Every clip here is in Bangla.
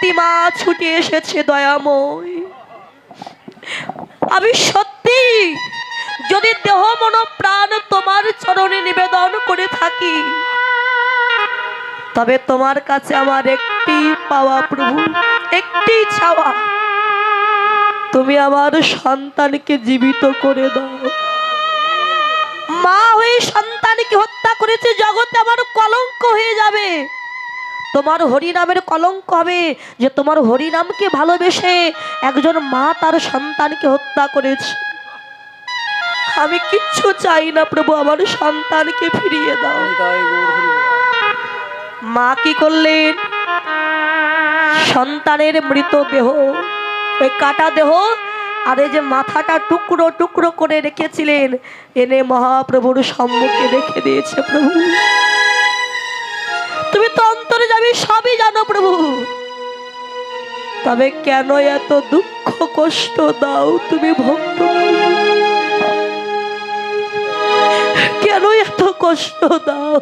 সত্যবতী মা ছুটে এসেছে দয়াময়। আমি সত্যি, যদি দেহ মন প্রাণ তোমার চরণে নিবেদন করে থাকি, তবে তোমার কাছে আমার একটি পাওয়া প্রভু, একটি চাওয়া। তুমি আমার সন্তানকে জীবিত করে দাও। মা হয়ে সন্তানকে হত্যা করেছে, জগতে আমার কলঙ্ক হয়ে যাবে। তোমার হরিনামের কলঙ্ক হবে যে তোমার হরিনামকে ভালোবেসে একজন মা তার সন্তানকে হত্যা করেছে। আমি কিচ্ছু চাই না প্রভু আমার সন্তানকে ফিরিয়ে দাও। মা কি করলেন? সন্তানের মৃত দেহ ওই কাটা দেহ আর এই যে মাথাটা টুকরো টুকরো করে রেখেছিলেন এনে মহাপ্রভুর সম্মুখে রেখে দিয়েছে প্রভু। যাবি যাবে সবই জানো প্রভু। তবে কেন এত দুঃখ কষ্ট দাও তুমি ভক্ত? কেন এত কষ্ট দাও?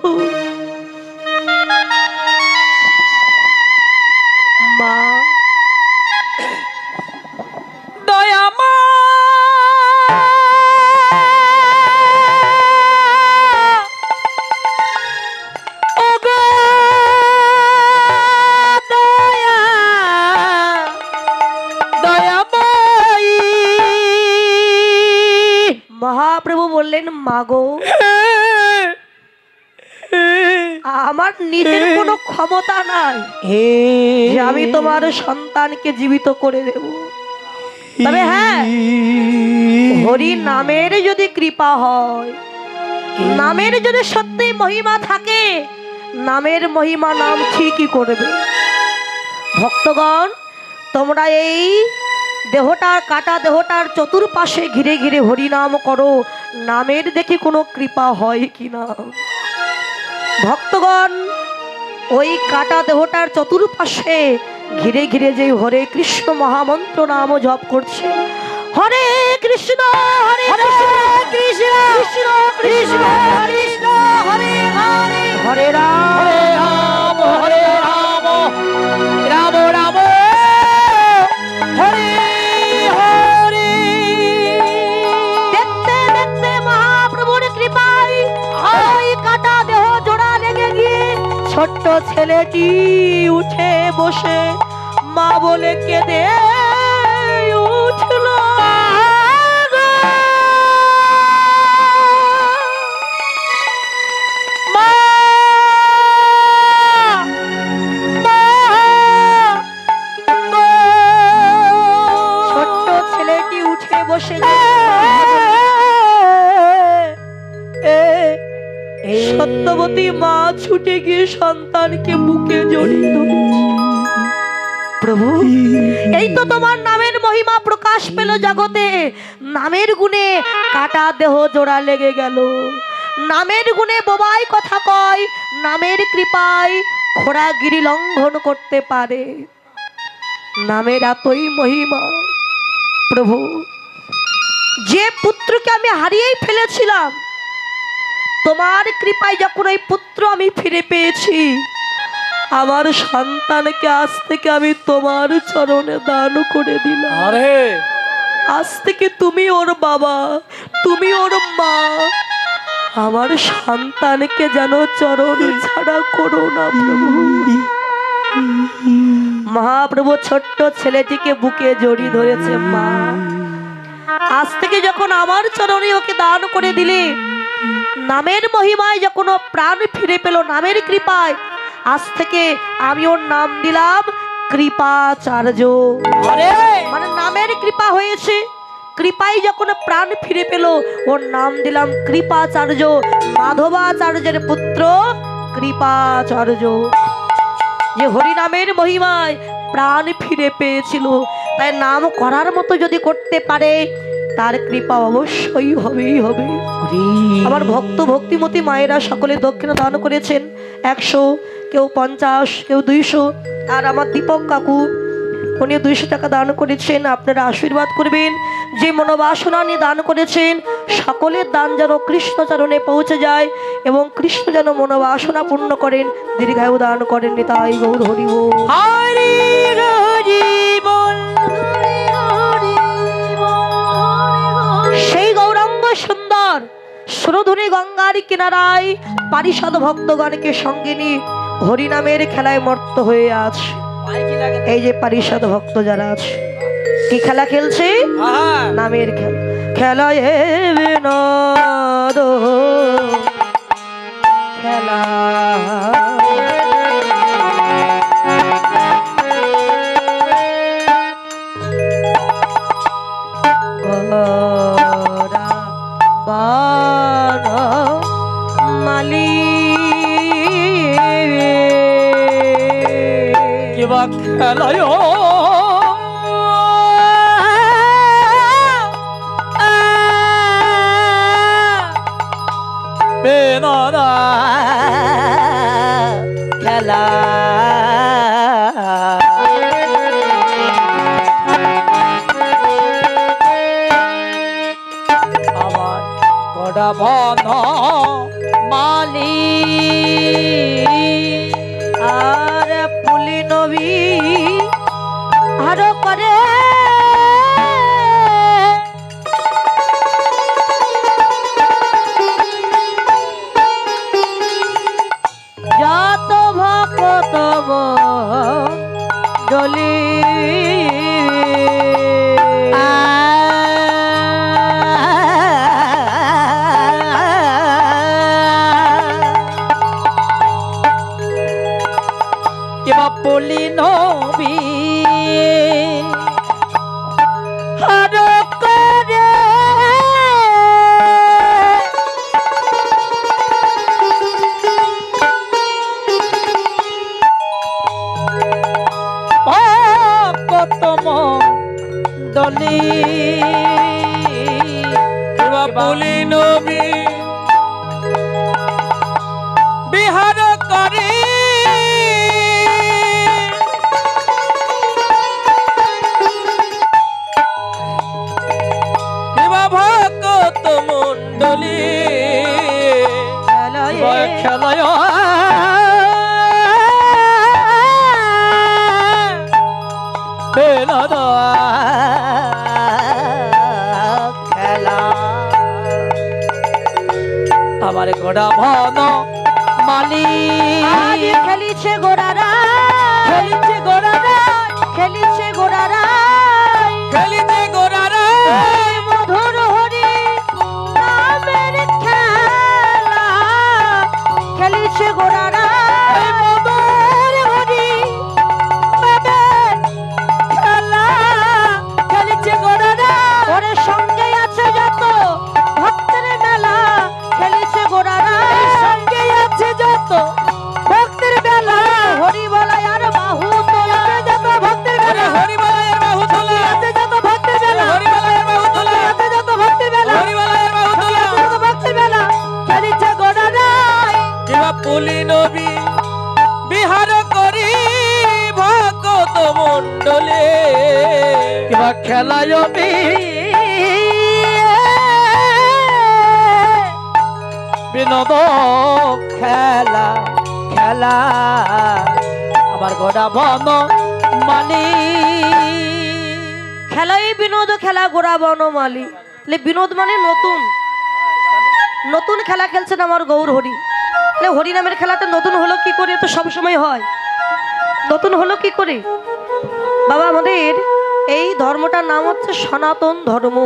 মাগো। আমার নিজের কোনো ক্ষমতা নাই। যে আমি তোমার সন্তানকে জীবিত করে দেব। তবে হ্যাঁ হরি নামের যদি কৃপা হয়, নামের যদি সত্যি মহিমা থাকে, নামের মহিমা নাম ঠিকই করবে। ভক্তগণ, তোমরা এই দেহটার কাটা দেহটার চতুর্পাশে ঘিরে ঘিরে হরিনাম করো। নামের দেখি কোনো কৃপা হয় কি না ভক্তগণ ওই কাটা দেহটার চতুর্পাশে ঘিরে ঘিরে যে হরে কৃষ্ণ মহামন্ত্র নাম জপ করছে হরে কৃষ্ণ হরে কৃষ্ণ। কৃষ্ণ ছোট্ট ছেলেটি উঠে বসে মা বলে কেঁদে উঠল ছোট্ট ছেলেটি উঠে বসে সত্যবতী মা ছুটে গিয়ে সন্তানকে বুকে জড়িত প্রভু, এই তো তোমার নামের মহিমা প্রকাশ পেল জগতে। নামের গুণে কাটা দেহ জোড়া লেগে গেল। নামের গুণে বোবাই কথা কয়, নামের কৃপায় ঘোড়া গিরি লঙ্ঘন করতে পারে। নামের এতই মহিমা। প্রভু, যে পুত্রকে আমি হারিয়েই ফেলেছিলাম তোমার কৃপায় যখন ওই পুত্র আমি ফিরে পেয়েছি আমার সন্তানকে আজ থেকে আমি তোমার চরণে দান করে দিলাম। আরে! আজ থেকে তুমি ওর বাবা তুমি ওর মা আমার সন্তানকে যেন চরণ ছাড়া করো না প্রভু। মহাপ্রভু ছোট্ট ছেলেটিকে বুকে জড়িয়ে ধরেছে মা। আজ থেকে যখন আমার চরণে ওকে দান করে দিলে নামের মহিমায় যখন প্রাণ ফিরে পেল নামের কৃপায় আজ থেকে আমি ওর নাম দিলাম কৃপাচার্য। মানে নামের কৃপা হয়েছে। কৃপাই যখন প্রাণ ফিরে পেল ওর নাম দিলাম কৃপাচার্য। মাধবাচার্যের পুত্র কৃপাচার্য। যে হরিনামের মহিমায় প্রাণ ফিরে পেয়েছিল তাই নাম করার মতো যদি করতে পারে তার কৃপা অবশ্যই হবেই হবে। আমার ভক্ত ভক্তিমতী মায়েরা সকলে দক্ষিণা দান করেছেন। একশো কেউ পঞ্চাশ কেউ দুইশো। আর আমার দীপক কাকু উনি দুইশো টাকা দান করেছেন। আপনারা আশীর্বাদ করবেন। যে মনোবাসনা নিয়ে দান করেছেন সকলের দান যেন কৃষ্ণচরণে পৌঁছে যায় এবং কৃষ্ণ যেন মনোবাসনা পূর্ণ করেন। দীর্ঘায়ু দান করেন তাই গৌর হরিব সুরধুনী গঙ্গার কিনারায় পারিষদ ভক্তগণকে সঙ্গে নিয়ে হরিনামের খেলায় মর্ত হয়ে আছে। এই যে পারিষদ ভক্ত যারা আছে কি খেলা খেলছে? নামের খেলা। খেলায় বিনোদ। খেলা খেলায় বেনারা খেলা আমার মালি আর পুলি নবী আরও করে। যত ভকত ডলি খেলায় আমার গোড়া ভন মালি। খেলিছে গোড়ারা খেলিছে গোড়ারা খেলিছে গোড়ারা খেলিছে মন্ডলে কিবা খেলায় বি বিনোদ খেলা খেলা। আমার গোড়া বন মালি। খেলাই বিনোদ খেলা গোড়া বনমালী তাহলে বিনোদ মানে নতুন। নতুন খেলা খেলছেন আমার গৌর হরি। হরি নামের খেলাটা নতুন হলো কি করে? তো সব সময় হয়। নতুন হলো কি করে? বাবা, আমাদের এই ধর্মটার নাম হচ্ছে সনাতন ধর্ম।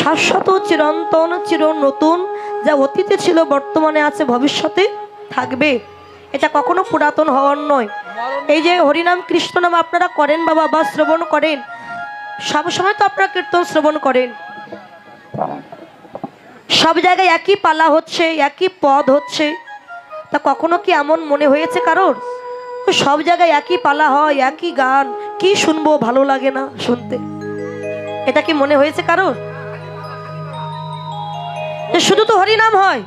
শাশ্বত চিরন্তন চির নতুন যা অতীতে ছিল, বর্তমানে আছে, ভবিষ্যতে থাকবে। এটা কখনো পুরাতন হওয়ার নয়। এই যে হরিনাম, কৃষ্ণ নাম আপনারা করেন বাবা, বা শ্রবণ করেন, সব সময় তো আপনারা কীর্তন, শ্রবণ করেন। সব জায়গায় একই পালা হচ্ছে, একই পদ হচ্ছে। তা কখনো কি এমন মনে হয়েছে কারোর? সব জায়গায় একই পালা হয় একই গান। কি শুনব ভালো লাগে না শুনতে। এটা কি মনে হয়েছে কারোর? শুধু তো হরিনাম হয়।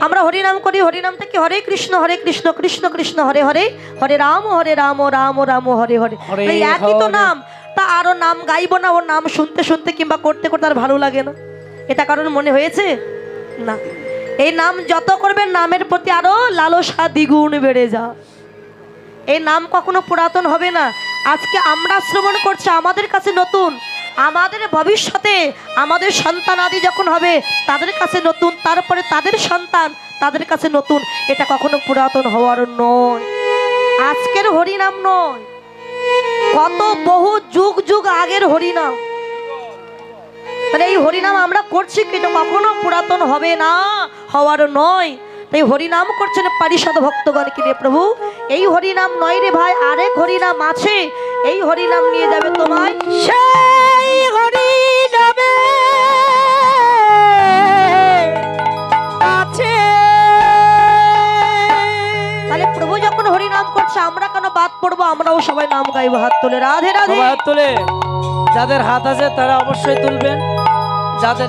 আমরা হরিনাম করি হরিনামটা কি? হরে কৃষ্ণ হরে কৃষ্ণ কৃষ্ণ কৃষ্ণ হরে হরে হরে রাম হরে রাম রাম রাম হরে হরে। এই একই তো নাম তা আরও নাম গাইবো না ওর নাম শুনতে শুনতে কিংবা করতে করতে আর ভালো লাগে না। এটা কারণ মনে হয়েছে? না। এই নাম যত করবেন নামের প্রতি আরও লালসা দ্বিগুণ বেড়ে যা। এই নাম কখনো পুরাতন হবে না। আজকে আমরা শ্রবণ করছি আমাদের কাছে নতুন। আমাদের ভবিষ্যতে আমাদের সন্তান আদি যখন হবে, তাদের কাছে নতুন, তারপরে তাদের সন্তান তাদের কাছে নতুন। এটা কখনো পুরাতন হওয়ার নয়। আজকের হরিনাম নয়। কত বহু যুগ যুগ আগের হরিনাম। তাহলে এই হরিনাম আমরা করছি কিন্তু কখনো পুরাতন হবে না, হওয়ার নয়। তাই হরিনাম করছেন পারিষদ ভক্তগণকে নিয়ে প্রভু। এই হরিনাম নয় রে ভাই, আরেক হরিনাম আছে। এই হরিনাম নিয়ে যাবে তোমায়। সেই হরিনামে আছে। তাহলে প্রভু যখন হরিনাম করছে, আমরা কেন বাদ পড়ব? আমরাও সবাই নাম গাইবো, হাত তুলে। রাধে রাধে। হাত তুলে। যাদের হাত আছে, তারা অবশ্যই তুলবেন। যাদের